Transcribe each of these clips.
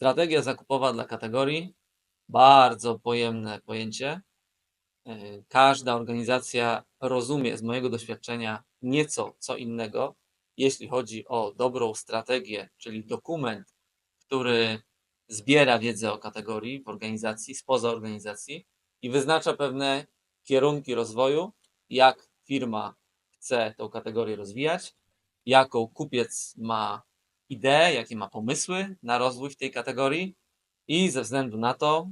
Strategia zakupowa dla kategorii bardzo pojemne pojęcie. Yy, Każda organizacja rozumie z mojego doświadczenia nieco co innego, jeśli chodzi o dobrą strategię, czyli dokument, który zbiera wiedzę o kategorii w organizacji, spoza organizacji i wyznacza pewne kierunki rozwoju, jak firma chce tą kategorię rozwijać, jaką kupiec ma ideę, jakie ma pomysły na rozwój w tej kategorii i ze względu na to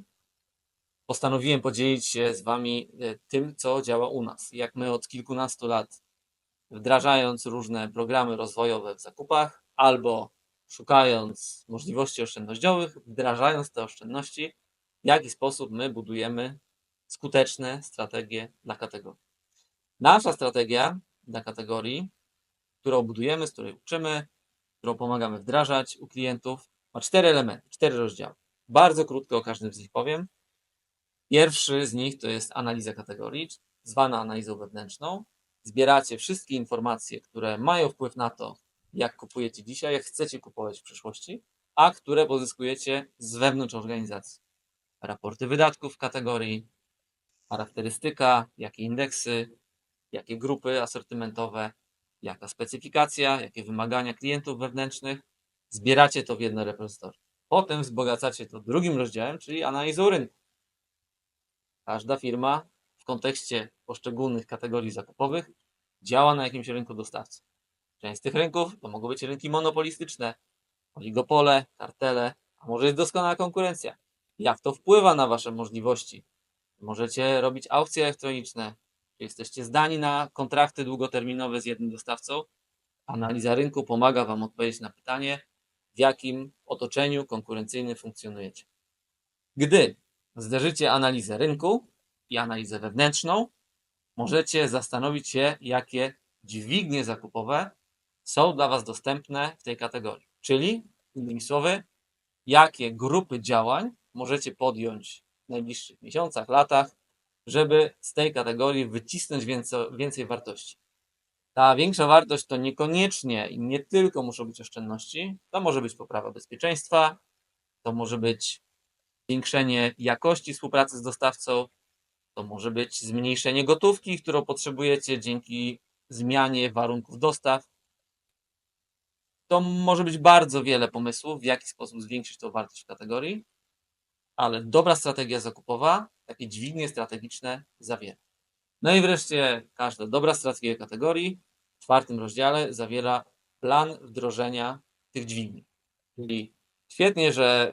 postanowiłem podzielić się z Wami e, tym, co działa u nas. Jak my od kilkunastu lat, wdrażając różne programy rozwojowe w zakupach albo szukając możliwości oszczędnościowych, wdrażając te oszczędności, w jaki sposób my budujemy skuteczne strategie dla kategorii. Nasza strategia dla kategorii, którą budujemy, z której uczymy, którą pomagamy wdrażać u klientów, ma cztery elementy, cztery rozdziały. Bardzo krótko o każdym z nich powiem. Pierwszy z nich to jest analiza kategorii, zwana analizą wewnętrzną. Zbieracie wszystkie informacje, które mają wpływ na to, jak kupujecie dzisiaj, jak chcecie kupować w przyszłości, a które pozyskujecie z wewnątrz organizacji. Raporty wydatków kategorii, charakterystyka, jakie indeksy, jakie grupy asortymentowe, jaka specyfikacja, jakie wymagania klientów wewnętrznych. Zbieracie to w jedno repozytorium. Potem wzbogacacie to drugim rozdziałem, czyli analizą rynku. Każda firma w kontekście poszczególnych kategorii zakupowych działa na jakimś rynku dostawcy. Część z tych rynków to mogą być rynki monopolistyczne, oligopole, kartele, a może jest doskonała konkurencja. Jak to wpływa na Wasze możliwości? Możecie robić aukcje elektroniczne, jesteście zdani na kontrakty długoterminowe z jednym dostawcą. Analiza rynku pomaga Wam odpowiedzieć na pytanie, w jakim otoczeniu konkurencyjnym funkcjonujecie. Gdy zderzycie analizę rynku i analizę wewnętrzną, możecie zastanowić się, jakie dźwignie zakupowe są dla Was dostępne w tej kategorii. Czyli, innymi słowy, jakie grupy działań możecie podjąć w najbliższych miesiącach, latach, żeby z tej kategorii wycisnąć więcej, więcej wartości. Ta większa wartość to niekoniecznie i nie tylko muszą być oszczędności, to może być poprawa bezpieczeństwa, to może być zwiększenie jakości współpracy z dostawcą, to może być zmniejszenie gotówki, którą potrzebujecie dzięki zmianie warunków dostaw. To może być bardzo wiele pomysłów, w jaki sposób zwiększyć tą wartość w kategorii, ale dobra strategia zakupowa takie dźwignie strategiczne zawiera. No i wreszcie każda dobra strategia kategorii w czwartym rozdziale zawiera plan wdrożenia tych dźwigni. Czyli świetnie, że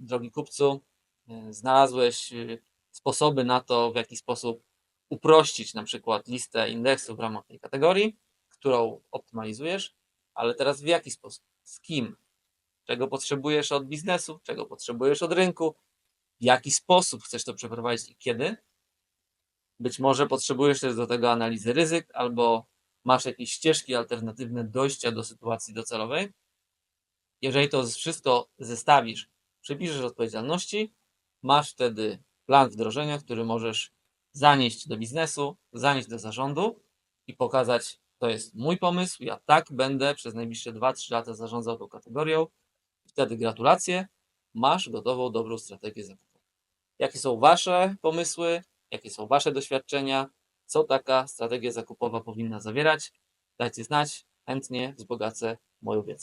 drogi kupcu, e, znalazłeś e, sposoby na to, w jaki sposób uprościć na przykład listę indeksów w ramach tej kategorii, którą optymalizujesz, ale teraz w jaki sposób? Z kim? Czego potrzebujesz od biznesu? Czego potrzebujesz od rynku? Jaki sposób chcesz to przeprowadzić i kiedy? Być może potrzebujesz też do tego analizy ryzyk, albo masz jakieś ścieżki alternatywne dojścia do sytuacji docelowej. Jeżeli to wszystko zestawisz, przypiszesz odpowiedzialności, masz wtedy plan wdrożenia, który możesz zanieść do biznesu, zanieść do zarządu i pokazać, to jest mój pomysł, ja tak będę przez najbliższe 2-3 lata zarządzał tą kategorią. Wtedy gratulacje, masz gotową, dobrą strategię zakupową. Jakie są Wasze pomysły, jakie są Wasze doświadczenia, co taka strategia zakupowa powinna zawierać? Dajcie znać, chętnie wzbogacę moją wiedzę.